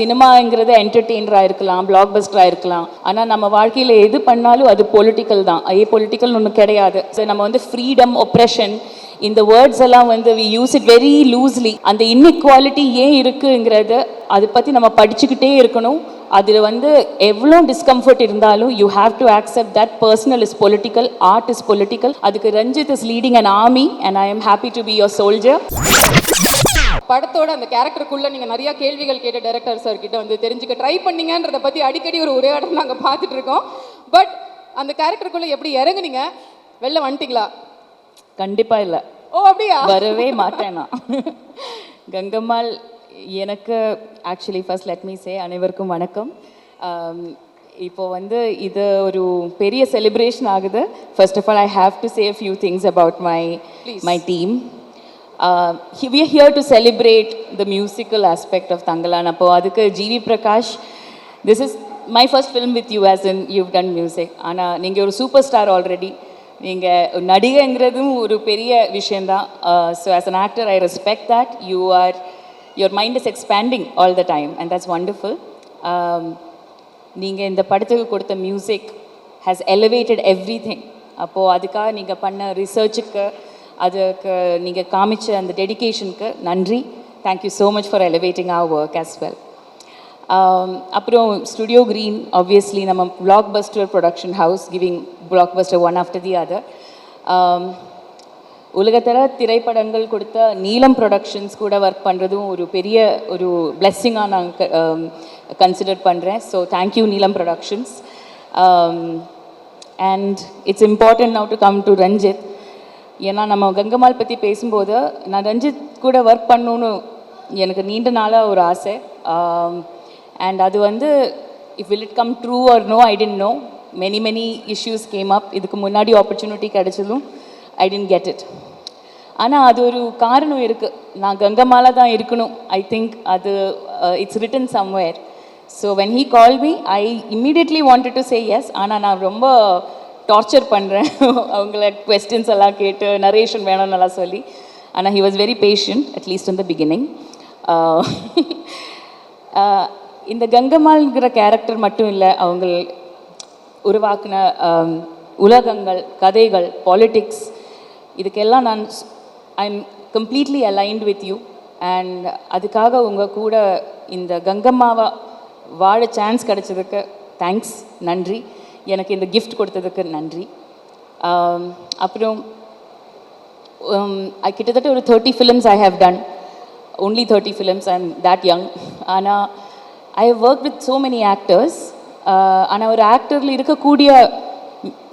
சினிமாங்கிறது என்டர்டெயினராக இருக்கலாம் பிளாக் பஸ்டராக இருக்கலாம். ஆனால் நம்ம வாழ்க்கையில் எது பண்ணாலும் அது பொலிட்டிக்கல் தான். ஏ பொலிட்டிக்கல் ஒன்று கிடையாது. ஸோ நம்ம வந்து ஃப்ரீடம் ஒப்ரெஷன் இந்த வேர்ட்ஸ் எல்லாம் வந்து we use it very loosely அந்த இன்இக்வாலிட்டி ஏன் இருக்குங்கிறது அதை பற்றி நம்ம படிச்சுக்கிட்டே இருக்கணும். அதில் வந்து எவ்வளோ டிஸ்கம்ஃபர்ட் இருந்தாலும் you have to accept that personal is political art is political அதுக்கு Ranjith is leading an army and I am happy to be your soldier படத்தோட அந்த கேரக்டருக்குள்ள நீங்க நிறைய கேள்விகள் கேட்ட டைரக்டர் சார் கிட்ட வந்து தெரிஞ்சுக்க ட்ரை பண்ணீங்கன்றத பத்தி அடிக்கடி ஒரு உரையாடல் நாங்க பார்த்துட்டு இருக்கோம். பட் அந்த கேரக்டருக்குள்ள எப்படி இறங்குனீங்க? வெளில வந்துட்டீங்களா? கண்டிப்பாக இல்லை. ஓ அப்படியா? வரவே மாட்டேன் நான். கங்கம்மாள் எனக்கு actually first let me say அனைவருக்கும் வணக்கம். இப்போ வந்து இது ஒரு பெரிய செலிப்ரேஷன் ஆகுது. First of all I have to say few things about my my team we are here to celebrate the musical aspect of Thangalaan அப்போது அதுக்கு GV Prakash this is my first film with you as in you done music ஆனால் நீங்கள் ஒரு super star already நீங்கள் நடிகைங்கிறதும் ஒரு பெரிய விஷயந்தான் so as an actor I respect that you are your mind is expanding all the time and that's wonderful நீங்கள் இந்த படத்துக்கு கொடுத்த music has elevated everything அப்போது அதுக்காக நீங்கள் பண்ண ரிசர்ச்சுக்கு அதுக்கு நீங்கள் காமிச்ச அந்த டெடிகேஷனுக்கு நன்றி. Thank you so much for elevating our work as well அப்புறம் ஸ்டுடியோ க்ரீன் ஆப்வியஸ்லி நம்ம blockbuster production house giving blockbuster one after the other உலகத்தர திரைப்படங்கள் கொடுத்த நீலம் ப்ரொடக்ஷன்ஸ் கூட ஒர்க் பண்ணுறதும் ஒரு பெரிய ஒரு பிளெஸ்ஸிங்காக நான் கன்சிடர் பண்ணுறேன் so thank you Neelam productions and it's important now to come to Ranjith ஏன்னா நம்ம கங்கம்மாள் பற்றி பேசும்போது நான் ரஞ்சித் கூட ஒர்க் பண்ணணுன்னு எனக்கு நீண்ட நாளாக ஒரு ஆசை. அண்ட் அது வந்து if will it come true or no I didn't know many many issues came up இதுக்கு முன்னாடி ஆப்பர்ச்சுனிட்டி கிடைச்சதும் ஐ டென்ட் கெட் இட் ஆனால் அது ஒரு காரணம் இருக்குது நான் கங்கம்மால தான் இருக்கணும். ஐ திங்க் அது it's written somewhere so when he call me I immediately wanted to say yes ஆனால் நான் ரொம்ப டார்ச்சர் பண்ணுறேன் அவங்கள கொஸ்டின்ஸ் எல்லாம் கேட்டு நரேஷன் வேணும்னு எல்லாம் சொல்லி. ஆனால் he was very patient at least in the beginning இந்த கங்கம்மாள்ங்கிற கேரக்டர் மட்டும் இல்லை அவங்க உருவாக்கின உலகங்கள் கதைகள் பாலிட்டிக்ஸ் இதுக்கெல்லாம் நான் I am completely aligned with you and அதுக்காக உங்கள் கூட இந்த கங்கம்மாவை வாழ சான்ஸ் கிடச்சதுக்கு தேங்க்ஸ் நன்றி. எனக்கு இந்த கிஃப்ட் கொடுத்ததுக்கு நன்றி. அப்புறம் கிட்டத்தட்ட ஒரு thirty films I have done only thirty films I am that young ஆனால் I have work with so many actors ஆனால் ஒரு ஆக்டரில் இருக்கக்கூடிய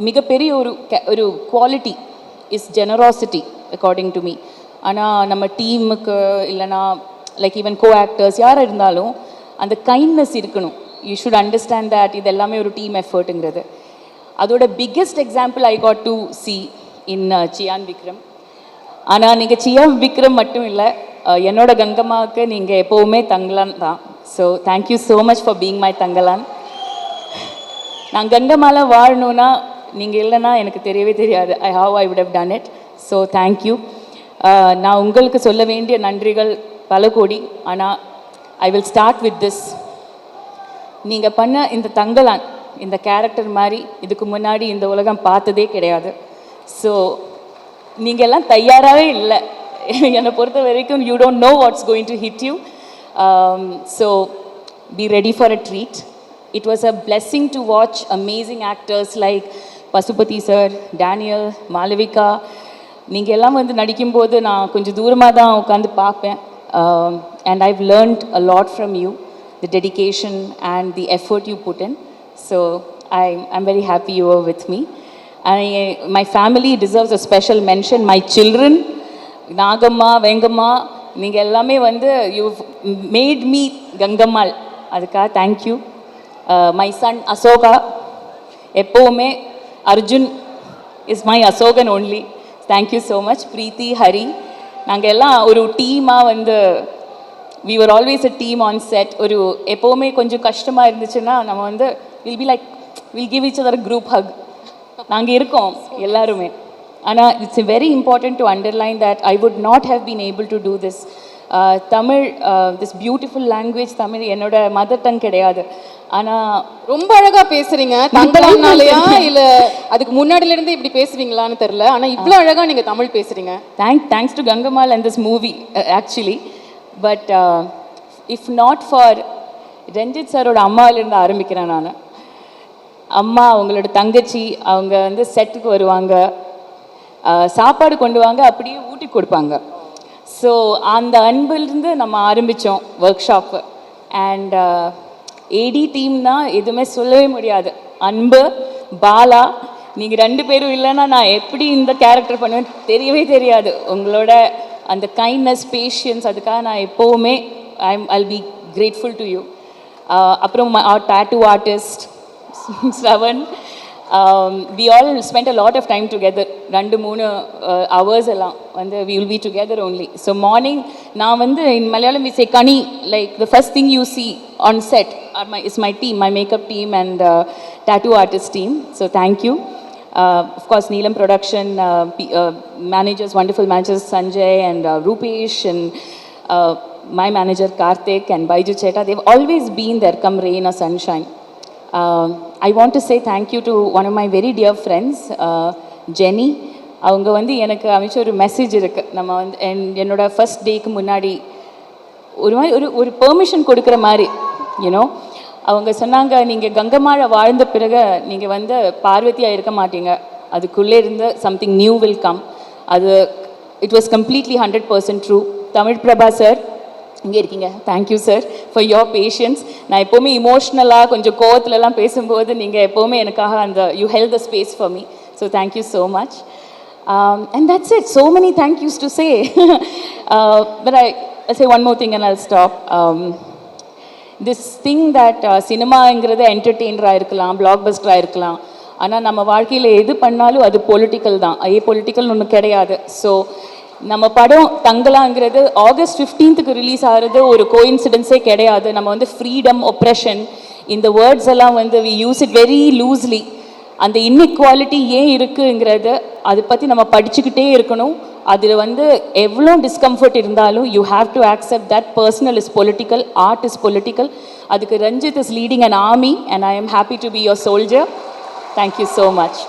மிகப்பெரிய ஒரு ஒரு quality is generosity according to me ஆனால் நம்ம டீமுக்கு இல்லைனா லைக் ஈவன் கோ ஆக்டர்ஸ் யாராக இருந்தாலும் அந்த கைண்ட்னஸ் இருக்கணும். யூ ஷுட் அண்டர்ஸ்டாண்ட் தட் இது எல்லாமே ஒரு டீம் எஃபர்ட்டுங்கிறது அதோட biggest example I got to see in Chiyaan Vikram ஆனால் நீங்கள் சியான் விக்ரம் மட்டும் இல்லை uh, என்னோட கங்கம்மாவுக்கு நீங்கள் எப்போவுமே தங்கலான் தான். So thank you so much for being my Thangalaan. நான் கங்கமால வாழணும்னா நீங்கள் இல்லைன்னா எனக்கு தெரியவே தெரியாது. I have I would have done it so thank you நான் உங்களுக்கு சொல்ல வேண்டிய நன்றிகள் பல கோடி. ஆனால் I will start with this நீங்கள் பண்ண இந்த தங்கலான் இந்த கேரக்டர் மாதிரி இதுக்கு முன்னாடி இந்த உலகம் பார்த்ததே கிடையாது. ஸோ நீங்கள் எல்லாம் தயாராகவே இல்லை. என்னை பொறுத்த வரைக்கும் you don't know what's going to hit you so be ready for a treat it was a blessing to watch amazing actors like Pasupathi sir Daniel Malavika நீங்கள் எல்லாம் வந்து நடிக்கும்போது நான் கொஞ்சம் தூரமாக தான் உட்காந்து பார்ப்பேன். And I've learnt a lot from you the dedication and the effort you put in. So I, I'm very happy you are with me. I, my family deserves a special mention. My children, Nagamma Vengamma நீங்கள் எல்லாமே வந்து you mat me Gangammal அதுக்காக thank you my son Ashoka எப்போவுமே Arjun is my Ashokan only thank you so much Preethi Hari நாங்கள் எல்லாம் ஒரு டீமாக வந்து we were always a team on set ஒரு எப்போவுமே கொஞ்சம் கஷ்டமாக இருந்துச்சுன்னா நம்ம வந்து will be like will give each other a group hug. நாங்கள் இருக்கோம் எல்லாருமே ஆனால் it's very important to underline that I would not have been able to do this Tamil this beautiful language Tamil என்னோட மதர் டங் கிடையாது ஆனால் ரொம்ப அழகா பேசுறீங்க. தங்களானாலயா இல்ல அதுக்கு முன்னாடில இருந்து இப்படி பேசுவீங்களான்னு தெரியல. ஆனா இவ்ளோ அழகா நீங்க தமிழ் பேசுறீங்க. Thank thanks to Gangammal and this movie actually but if not for Ranjith சாரோட அம்மாவிலேருந்து ஆரம்பிக்கிறேன் நான். அம்மா அவங்களோட தங்கச்சி அவங்க வந்து செட்டுக்கு வருவாங்க. சாப்பாடு கொண்டு வாங்க அப்படியே ஊட்டி கொடுப்பாங்க. ஸோ அந்த அன்பிலிருந்து நம்ம ஆரம்பித்தோம் ஒர்க் ஷாப்பு அண்ட் ஏடி டீம்னா எதுவுமே சொல்லவே முடியாது. அன்பு பாலா நீங்கள் ரெண்டு பேரும் இல்லைன்னா நான் எப்படி இந்த கேரக்டர் பண்ணுவேன் தெரியவே தெரியாது. உங்களோட அந்த கைண்ட்னஸ் பேஷியன்ஸ் அதுக்காக நான் எப்போவுமே I I'll be grateful to you அப்புறம் tattoo artist seven we all spend a lot of time together ரெண்டு மூணு ஹவர்ஸ் எல்லாம் வந்து we will be together only so morning நான் வந்து in Malayalam we say kani like the first thing you see on set or my is my team my makeup team and tattoo artist team so thank you uh, of course neelam production uh, P- uh, managers wonderful managers sanjay and uh, rupesh and uh, my manager karthik and baiju cheta they've always been there come rain or sunshine uh, i want to say thank you to one of my very dear friends uh, jenny அவங்க வந்து எனக்கு அமைச்ச ஒரு message இருக்குது நம்ம வந்து என்- என்னோட first டேக்கு முன்னாடி ஒரு மாதிரி ஒரு ஒரு பெர்மிஷன் கொடுக்குற மாதிரி யூனோ அவங்க சொன்னாங்க நீங்கள் கங்கம்மாழ வாழ்ந்த பிறகு நீங்கள் வந்து பார்வதியாக இருக்க மாட்டீங்க. அதுக்குள்ளே இருந்து சம்திங் நியூ வில் கம் அது it was completely hundred percent true Tamil Prabha sir இங்கே இருக்கீங்க. Thank you sir for your patience நான் எப்போவுமே இமோஷ்னலாக கொஞ்சம் கோவத்துலலாம் பேசும்போது நீங்கள் எப்போவுமே எனக்காக அந்த you help the space for me so thank you so much and that's it so many thank yous to say but I say one more thing and I stop this thing that சினிமாங்கிறது என்டர்டெயினராக இருக்கலாம் black பஸ்டராக இருக்கலாம். ஆனால் நம்ம வாழ்க்கையில் எது பண்ணாலும் அது பொலிட்டிக்கல் தான். ஏ பொலிட்டிக்கல் ஒன்று கிடையாது. ஸோ நம்ம படம் தங்கலாங்கிறது ஆகஸ்ட் ஃபிஃப்டீன்த்துக்கு ரிலீஸ் ஆகிறது ஒரு கோயின்சிடென்ஸே கிடையாது. நம்ம வந்து ஃப்ரீடம் ஒப்ரெஷன் இந்த வேர்ட்ஸ் எல்லாம் வந்து we use it very loosely அந்த இன்இக்வாலிட்டி ஏன் இருக்குங்கிறது அதை பற்றி நம்ம படிச்சுக்கிட்டே இருக்கணும். அதில் வந்து எவ்வளோ டிஸ்கம்ஃபர்ட் இருந்தாலும் you have to accept that personal is political art is political அதுக்கு Ranjith is leading an army and I am happy to be your soldier thank you so much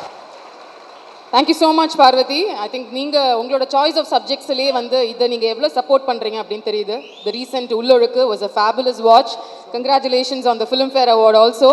thank you so much Parvathy I think நீங்கள் உங்களோட choice of சப்ஜெக்ட்ஸ்லேயே வந்து இதை நீங்கள் எவ்வளோ support பண்ணுறீங்க அப்படின்னு தெரியுது. The recent Ullozhukku was a fabulous watch congratulations on the Filmfare award also